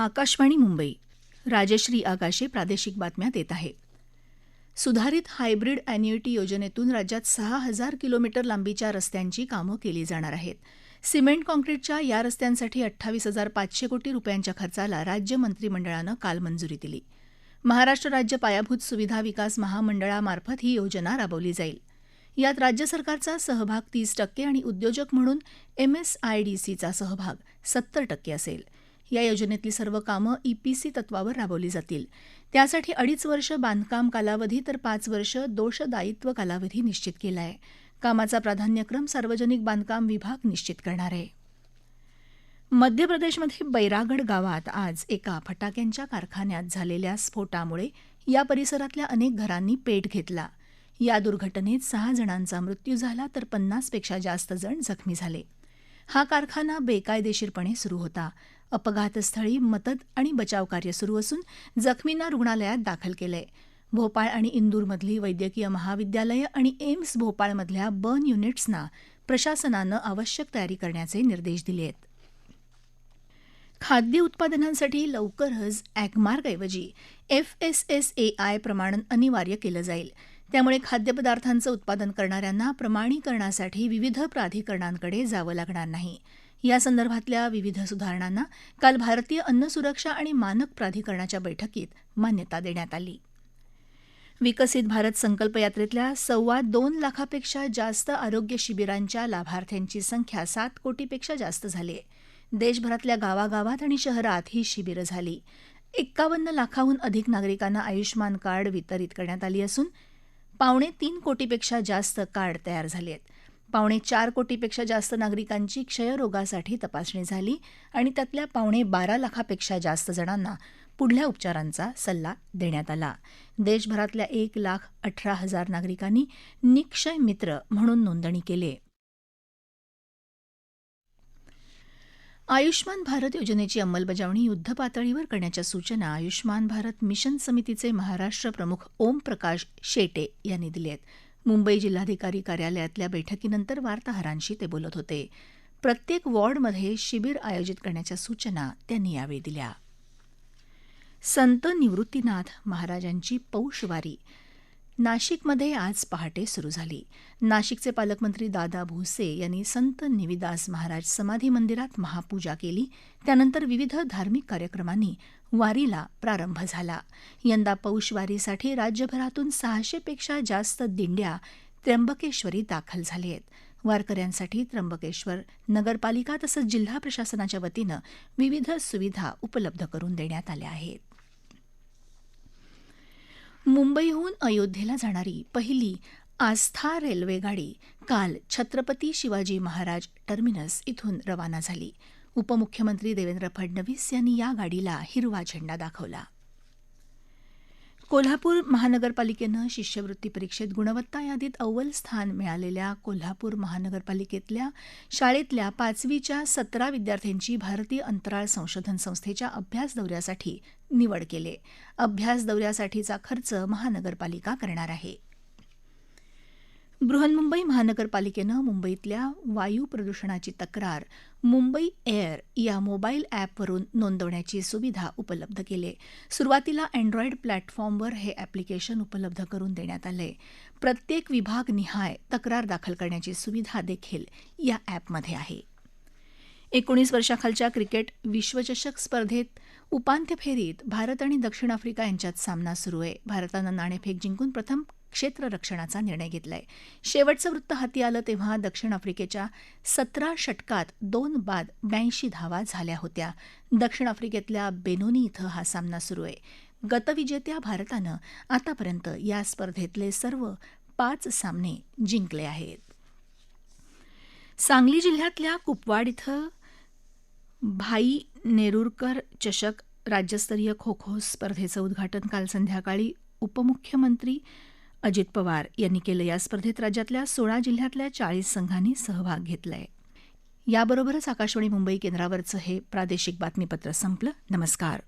आकाशवाणी मुंबई राजश्री आकाशे प्रादेशिक बातम्या देत आहे सुधारित हायब्रिड अॅन्युइटी योजनेतून राज्यात सहा हजार किलोमीटर लांबीच्या रस्त्यांची कामं केली जाणार आहेत. सिमेंट काँक्रीटच्या या रस्त्यांसाठी अठ्ठावीस हजार पाचशे कोटी रुपयांच्या खर्चाला राज्य मंत्रिमंडळानं काल मंजुरी दिली. महाराष्ट्र राज्य पायाभूत सुविधा विकास महामंडळामार्फत ही योजना राबवली जाईल. यात राज्य सरकारचा सहभाग तीस टक्के आणि उद्योजक म्हणून एमएसआयडीसीचा सहभाग सत्तर टक्के असेल. या योजनेतली सर्व कामं ईपीसी तत्वावर राबवली जातील. त्यासाठी अडीच वर्ष बांधकाम कालावधी तर पाच वर्ष दोषदायित्व कालावधी निश्चित केला आहे कामाचा प्राधान्यक्रम सार्वजनिक बांधकाम विभाग निश्चित करणार आहे. मध्य प्रदेशमध्ये बैरागड गावात आज एका फटाक्यांच्या कारखान्यात झालेल्या स्फोटामुळे या परिसरातल्या अनेक घरांनी पेट घेतला. या दुर्घटनेत सहा जणांचा मृत्यू झाला तर पन्नासपेक्षा जास्त जण जखमी झाले. हा कारखाना बेकायदेशीरपणे सुरू होता. अपघातस्थळी मदत आणि बचाव कार्य सुरू असून जखमींना रुग्णालयात दाखल केलंय भोपाळ आणि इंदूरमधली वैद्यकीय महाविद्यालयं आणि एम्स भोपाळमधल्या बर्न युनिट्सना प्रशासनानं आवश्यक तयारी करण्याचे निर्देश दिले आहेत खाद्य उत्पादनांसाठी लवकरच ॲगमार्कऐवजी F S S A I प्रमाणन अनिवार्य केलं जाईल. त्यामुळे खाद्यपदार्थांचं उत्पादन करणाऱ्यांना प्रमाणीकरणासाठी विविध प्राधिकरणांकडे जावं लागणार नाही. यासंदर्भातल्या विविध सुधारणांना काल भारतीय अन्न सुरक्षा आणि मानक प्राधिकरणाच्या बैठकीत मान्यता देण्यात आली. विकसित भारत संकल्प यात्रेतल्या सव्वा दोन लाखापेक्षा जास्त आरोग्य शिबिरांच्या लाभार्थ्यांची संख्या सात कोटीपेक्षा जास्त झाली. आहे देशभरातल्या गावागावात आणि शहरात ही शिबिरं झाली. एक्कावन्न लाखाहून अधिक नागरिकांना आयुष्मान कार्ड वितरित करण्यात आली असून पावणे तीन कोटीपेक्षा जास्त कार्ड तयार झाली आहेत. पावणे चार कोटीपेक्षा जास्त नागरिकांची क्षयरोगासाठी तपासणी झाली आणि त्यातल्या पावणे बारा लाखापेक्षा जास्त जणांना पुढल्या उपचारांचा सल्ला देण्यात आला. देशभरातल्या एक लाख अठरा हजार नागरिकांनी निक्षय मित्र म्हणून नोंदणी केली आयुष्मान भारत योजनेची अंमलबजावणी युद्धपातळीवर करण्याच्या सूचना आयुष्मान भारत मिशन समितीचे महाराष्ट्र प्रमुख ओम प्रकाश शेटे यांनी दिल्या आहेत. मुंबई जिल्हाधिकारी कार्यालयातल्या बैठकीनंतर वार्ताहरांशी ते बोलत होते. प्रत्येक वॉर्डमध्ये शिबिर आयोजित करण्याच्या सूचना त्यांनी यावेळी दिल्या. संत निवृत्तीनाथ महाराजांची पौषवारी नाशिकमध्ये आज पहाटे सुरू झाली. नाशिकचे पालकमंत्री दादा भुसे यांनी संत निविदास महाराज समाधी मंदिरात महापूजा केली. त्यानंतर विविध धार्मिक कार्यक्रमांनी वारीला प्रारंभ झाला. यंदा पौष वारीसाठी राज्यभरातून सहाशेपेक्षा जास्त दिंड्या त्र्यंबकेश्वरी दाखल झाले आहेत वारकऱ्यांसाठी त्र्यंबकेश्वर नगरपालिका तसंच जिल्हा प्रशासनाच्या वतीनं विविध सुविधा उपलब्ध करून देण्यात आल्या आहेत. मुंबईहून अयोध्येला जाणारी पहिली आस्था रेल्वेगाडी काल छत्रपती शिवाजी महाराज टर्मिनस इथून रवाना झाली. उपमुख्यमंत्री देवेंद्र फडणवीस यांनी या गाडीला हिरवा झेंडा दाखवला. कोल्हापूर महानगरपालिकेनं शिष्यवृत्ती परीक्षेत गुणवत्ता यादीत अव्वल स्थान मिळालेल्या कोल्हापूर महानगरपालिकेतल्या शाळेतल्या पाचवीच्या सतरा विद्यार्थ्यांची भारतीय अंतराळ संशोधन संस्थेच्या अभ्यास दौऱ्यासाठी निवड केली. अभ्यास दौऱ्यासाठीचा खर्च महानगरपालिका करणार आहे. बृहन्मुंबई महानगरपालिकेनं मुंबईतल्या वायू प्रदूषणाची तक्रार मुंबई एअर या मोबाईल ॲपवरून नोंदवण्याची सुविधा उपलब्ध केली. सुरुवातीला अँड्रॉइड प्लॅटफॉर्मवर हे ॲप्लिकेशन उपलब्ध करून देण्यात आले. प्रत्येक विभाग निहाय तक्रार दाखल करण्याची सुविधा देखील या ॲपमध्ये आहे. एकोणीस वर्षाखालच्या क्रिकेट विश्वचषक स्पर्धेत उपांत्य फेरीत भारत आणि दक्षिण आफ्रिका यांच्यात सामना सुरू आहे. भारतानं नाणेफेक जिंकून प्रथम क्षेत्ररक्षणाचा निर्णय घेतलाय. शेवटचं वृत्त हाती आलं तेव्हा दक्षिण आफ्रिकेच्या सतरा षटकात दोन बाद ब्याऐंशी धावा झाल्या होत्या. दक्षिण आफ्रिकेतल्या बेनोनी इथं हा सामना सुरू आहे. गतविजेत्या भारतानं आतापर्यंत या स्पर्धेतले सर्व पाच सामने जिंकले आहेत. सांगली जिल्ह्यातल्या कुपवाड इथं भाई नेरुरकर चषक राज्यस्तरीय खो खो स्पर्धेचं उद्घाटन काल संध्याकाळी उपमुख्यमंत्री अजित पवार यांनी केलं या स्पर्धेत राज्यातल्या सोळा जिल्ह्यातल्या चाळीस संघांनी सहभाग घेतलाय. याबरोबरच आकाशवाणी मुंबई केंद्रावरचं हे प्रादेशिक बातमीपत्र संपलं. नमस्कार.